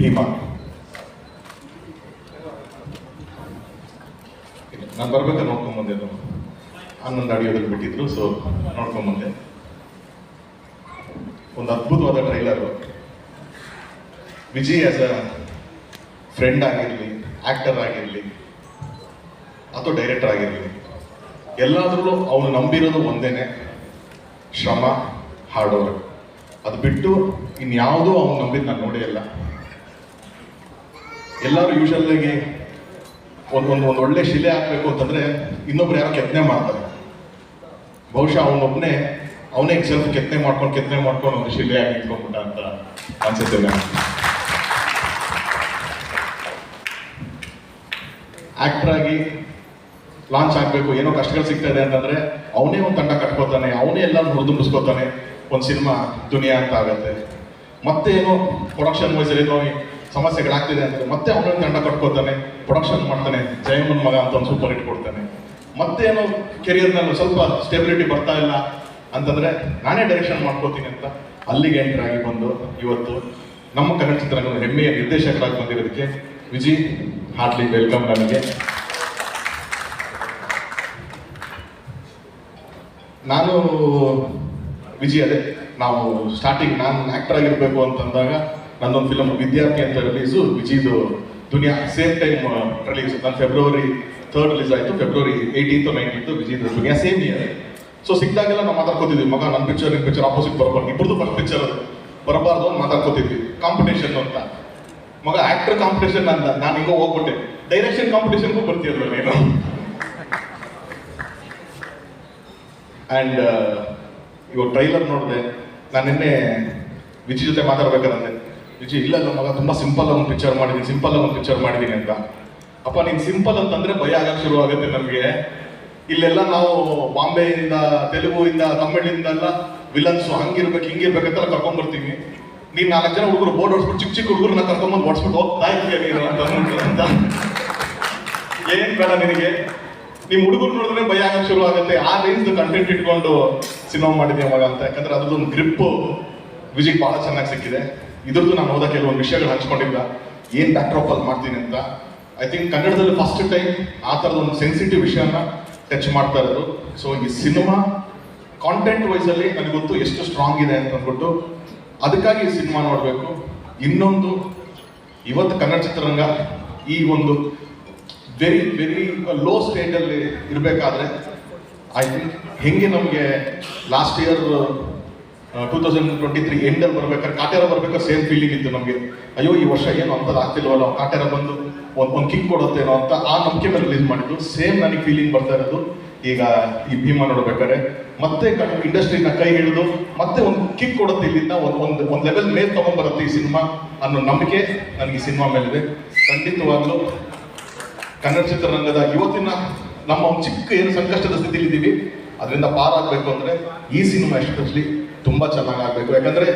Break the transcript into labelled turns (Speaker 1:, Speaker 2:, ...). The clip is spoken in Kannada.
Speaker 1: ಭೀಮಾ ನಾನು ಬರ್ಬೇಕಾದ್ರೆ ನೋಡ್ಕೊಂಬಂದೆ ಹನ್ನೊಂದು ಅಡಿಯೋದಲ್ಲಿ ಬಿಟ್ಟಿದ್ರು ಸೊ ನೋಡ್ಕೊಂಬಂದೆ ಒಂದು ಅದ್ಭುತವಾದ trailer Vijay as a friend ಆಗಿರಲಿ ಆಕ್ಟರ್ ಆಗಿರಲಿ, ಅಥವಾ ಡೈರೆಕ್ಟರ್ ಆಗಿರಲಿ ಎಲ್ಲಾದ್ರೂ ಅವನು ನಂಬಿರೋದು ಒಂದೇನೆ, ಶ್ರಮ ಹಾರ್ಡ್ ವರ್ಕ್ ಅದು ಬಿಟ್ಟು ಇನ್ಯಾವುದೂ ಅವನು ನಂಬಿದ್ದು ನಾನು ನೋಡೇ ಇಲ್ಲ. ಎಲ್ಲರೂ ಯೂಶಲ್ ಒಂದು ಒಂದು ಒಂದು ಒಳ್ಳೆ ಶಿಲೆ ಹಾಕ್ಬೇಕು ಅಂತಂದ್ರೆ ಇನ್ನೊಬ್ರು ಯಾರು ಕೆತ್ತನೆ ಮಾಡ್ತಾರೆ. ಬಹುಶಃ ಅವನೊಬ್ಬನೇ ಅವನೇ ಸೆಲ್ಫ್ ಕೆತ್ತನೆ ಮಾಡ್ಕೊಂಡು ಕೆತ್ತನೆ ಮಾಡ್ಕೊಂಡು ಒಂದು ಶಿಲೆ ಆಗಿ ಇಟ್ಕೊಂಡ್ಬಿಟ್ಟ ಅಂತ ಅನ್ಸುತ್ತೆ ನನಗೆ ಆಕ್ಟರ್ ಆಗಿ ಲಾಂಚ್ ಆಗಬೇಕು. ಏನೋ ಕಷ್ಟಗಳು ಸಿಗ್ತಾ ಇದೆ ಅಂತಂದ್ರೆ ಅವನೇ ಒಂದು ತಂಡ ಕಟ್ಕೋತಾನೆ, ಅವನೇ ಎಲ್ಲ ಹುರಿದುಂಬಿಸ್ಕೋತಾನೆ ಒಂದು ಸಿನಿಮಾ ದುನಿಯಾ ಅಂತ ಆಗುತ್ತೆ. ಮತ್ತೆ ಏನೋ ಪ್ರೊಡಕ್ಷನ್ ವೈಸಲ್ಲಿ ಏನೋ ಸಮಸ್ಯೆಗಳಾಗ್ತಿದೆ ಅಂದರೆ ಮತ್ತೆ ಅವನ ತಂಡ ಕಟ್ಕೋತಾನೆ ಪ್ರೊಡಕ್ಷನ್ ಮಾಡ್ತಾನೆ ಜಯಮನ್ ಮಗ ಅಂತ ಒಂದು ಸೂಪರ್ ಹಿಟ್ ಕೊಡ್ತಾನೆ ಮತ್ತೆ ಏನೋ ಕೆರಿಯರ್ನಲ್ಲಿ ಸ್ವಲ್ಪ ಸ್ಟೆಬಿಲಿಟಿ ಬರ್ತಾ ಇಲ್ಲ ಅಂತಂದ್ರೆ ನಾನೇ ಡೈರೆಕ್ಷನ್ ಮಾಡ್ಕೋತೀನಿ ಅಂತ ಅಲ್ಲಿಗೆ ಎಂಟರ್ ಆಗಿ ಬಂದು ಇವತ್ತು ನಮ್ಮ ಕನ್ನಡ ಚಿತ್ರರಂಗದ ಹೆಮ್ಮೆಯ ನಿರ್ದೇಶಕರಾಗಿ ಬಂದಿರೋದಕ್ಕೆ ವಿಜಿ ಹಾರ್ಟ್ಲಿ ವೆಲ್ಕಮ್ ನನಗೆ ನಾನು ವಿಜಿ ಅದೇ, ನಾವು ಸ್ಟಾರ್ಟಿಂಗ್ ನಾನು ಆಕ್ಟರ್ ಆಗಿರ್ಬೇಕು ಅಂತಂದಾಗ ನನ್ನೊಂದು ಫಿಲಮ್ ವಿದ್ಯಾರ್ಥಿ ಅಂತ ರಿಲೀಸು ವಿಜಿದು ದುನಿಯಾ ಸೇಮ್ ಟೈಮ್ ರಿಲೀಸ್ ನಾನು ಫೆಬ್ರವರಿ ಥರ್ಡ್ ರಿಲೀಸ್ ಆಯಿತು ಫೆಬ್ರವರಿ ಏಯ್ಟೀನ್ತ್ ನೈನ್ಟೀನ್ತ್ ವಿಜಿದು ದುನಿಯಾ ಸೇಮ್ ಇಯರ್ ಸೊ ಸಿಕ್ಕಿದಾಗೆಲ್ಲ ನಾವು ಮಾತಾಡ್ಕೋತಿದ್ವಿ. ಮಗ ನನ್ನ ಪಿಕ್ಚರ್ ನಿನ್ನ ಪಿಕ್ಚರ್ ಆಪೋಸಿಟ್ ಬರಬಾರ್ದು. ಇಬ್ಬರದು ಫಸ್ಟ್ ಪಿಕ್ಚರ್ ಬರಬಾರ್ದು ಅಂತ ಮಾತಾಡ್ಕೋತಿದ್ವಿ. ಕಾಂಪಿಟೇಷನ್ ಅಂತ. ಮಗ ಆಕ್ಟರ್ ಕಾಂಪಿಟೇಷನ್ ಅಂತ. ನಾನು ಹಿಂಗೋ ಹೋಗ್ಬಿಟ್ಟೆ. ಡೈರೆಕ್ಷನ್ ಕಾಂಪಿಟೇಷನ್ಗೂ ಬರ್ತೀಯಲ್ಲ ನೀನು? ಆ್ಯಂಡ್ ಇವಾಗ ಟ್ರೈಲರ್ ನೋಡಿದೆ. ನಾನು ನಿನ್ನೆ ವಿಜಿ ಜೊತೆ ಮಾತಾಡ್ಬೇಕಾದ್ರೆ ವಿಜಿ ಇಲ್ಲ ನಮ್ಮ ಮಗ ತುಂಬ ಸಿಂಪಲ್ ಒಂದು ಪಿಕ್ಚರ್ ಮಾಡಿದೀನಿ ಸಿಂಪಲ್ ಒಂದು ಪಿಕ್ಚರ್ ಮಾಡಿದ್ದೀನಿ ಅಂತ. ಅಪ್ಪ, ನೀನು ಸಿಂಪಲ್ ಅಂತಂದ್ರೆ ಭಯ ಆಗಕ್ಕೆ ಶುರು ಆಗುತ್ತೆ ನಮಗೆ ಇಲ್ಲೆಲ್ಲ ನಾವು ಬಾಂಬೆಯಿಂದ, ತೆಲುಗುವಿಂದ, ತಮಿಳಿಂದ ಎಲ್ಲ ವಿಲನ್ಸು ಹಂಗಿರ್ಬೇಕು ಹಿಂಗಿರ್ಬೇಕಂತೆಲ್ಲ ಕರ್ಕೊಂಡ್ಬರ್ತೀವಿ ನೀನು ನಾಲ್ಕು ಜನ ಹುಡುಗರು ಬೋರ್ಡ್ ಹೊಡ್ಸ್ಬಿಟ್ಟು ಚಿಕ್ಕ ಚಿಕ್ಕ ಹುಡುಗರನ್ನ ಕರ್ಕೊಂಬಂದು ಹೊಡ್ಸ್ಬಿಟ್ಟು ಹೋಗ್ತಾ ಇದೀಯ ನೀನು ಅಂತ ಏನ್ ಬೇಡ ನಿನಗೆ. ನಿಮ್ ಹುಡುಗರು ನೋಡಿದ್ರೆ ಭಯ ಆಗಕ್ಕೆ ಶುರು ಆಗುತ್ತೆ. ಆ ರೇಂಜ್ ಕಂಟೆಂಟ್ ಇಟ್ಕೊಂಡು ಸಿನಿಮಾ ಮಾಡಿದ್ಯಾ ಅವಾಗ ಅಂತ. ಯಾಕಂದ್ರೆ ಅದ್ರದ್ದೊಂದು ಗ್ರಿಪ್ ಮ್ಯೂಸಿಕ್ ಬಹಳ ಚೆನ್ನಾಗಿ ಸಿಕ್ಕಿದೆ. ಇದ್ರದ್ದು ನಾನು ಹೋದ ಕೆಲವೊಂದು ವಿಷಯಗಳು ಹಂಚ್ಕೊಂಡಿದ್ದ. ಏನು ಬ್ಯಾಕ್ಡ್ರಾಪ್ ಅಲ್ಲಿ ಮಾಡ್ತೀನಿ ಅಂತ. ಐ ಥಿಂಕ್ ಕನ್ನಡದಲ್ಲಿ ಫಸ್ಟ್ ಟೈಮ್ ಆ ಥರದ ಒಂದು ಸೆನ್ಸಿಟಿವ್ ವಿಷಯನ ಟಚ್ ಮಾಡ್ತಾ ಇರೋದು. ಸೊ ಈ ಸಿನಿಮಾ ಕಾಂಟೆಂಟ್ ವೈಸಲ್ಲಿ ಗೊತ್ತು ಎಷ್ಟು ಸ್ಟ್ರಾಂಗ್ ಇದೆ ಅಂತ ಅಂದ್ಬಿಟ್ಟು ಅದಕ್ಕಾಗಿ ಈ ಸಿನಿಮಾ ನೋಡಬೇಕು. ಇನ್ನೊಂದು ಇವತ್ತು ಕನ್ನಡ ಚಿತ್ರರಂಗ ಈ ಒಂದು ವೆರಿ ವೆರಿ ಲೋ ಸ್ಟೇಟಲ್ಲಿ ಇರಬೇಕಾದ್ರೆ ಐ ಥಿಂಕ್ ಹೆಂಗೆ ನಮಗೆ last year two thousand twenty three ಎಂಡಲ್ಲಿ ಬರ್ಬೇಕಾದ್ರೆ ಕಾಟೇರ ಬರ್ಬೇಕಾದ್ರೆ ಸೇಮ್ ಫೀಲಿಂಗ್ ಇತ್ತು ನಮಗೆ. ಅಯ್ಯೋ, ಈ ವರ್ಷ ಏನು ಅಂಥದ್ದು ಆಗ್ತಿಲ್ವಲ್ಲ ಕಾಟೇರ ಬಂದು ಒಂದು ಒಂದು ಕಿಕ್ ಕೊಡುತ್ತೇನೋ ಅಂತ ಆ ನಂಬಿಕೆ ಮೇಲೆ ರಿಲೀಸ್ ಮಾಡಿದ್ದು. ಸೇಮ್ ನನಗೆ ಫೀಲಿಂಗ್ ಬರ್ತಾ ಇರೋದು. ಈಗ ಈ ಭೀಮಾ ನೋಡ್ಬೇಕಾದ್ರೆ ಮತ್ತೆ ಇಂಡಸ್ಟ್ರಿನ ಕೈ ಹಿಡಿದು ಮತ್ತೆ ಒಂದು ಕಿಕ್ ಕೊಡುತ್ತೆ ಇಲ್ಲಿಂದ, ಒಂದು ಒಂದು ಒಂದು ಲೆವೆಲ್ ಮೇಲೆ ತಗೊಂಡ್ಬರುತ್ತೆ ಈ ಸಿನಿಮಾ ಅನ್ನೋ ನಂಬಿಕೆ ನನಗೆ ಈ ಸಿನಿಮಾ ಮೇಲಿದೆ. ಖಂಡಿತವಾಗ್ಲೂ ಕನ್ನಡ ಚಿತ್ರರಂಗದ ಇವತ್ತಿನ ನಮ್ಮ ಒಂದು ಚಿಕ್ಕ ಏನು ಸಂಕಷ್ಟದ ಸ್ಥಿತಿಲಿದ್ದೀವಿ, ಅದರಿಂದ ಪಾರಾಗಬೇಕು ಅಂದರೆ ಈ ಸಿನಿಮಾ ಎಸ್ಪೆಷಲಿ ತುಂಬಾ ಚೆನ್ನಾಗಿ ಆಗ್ಬೇಕು. ಯಾಕಂದ್ರೆ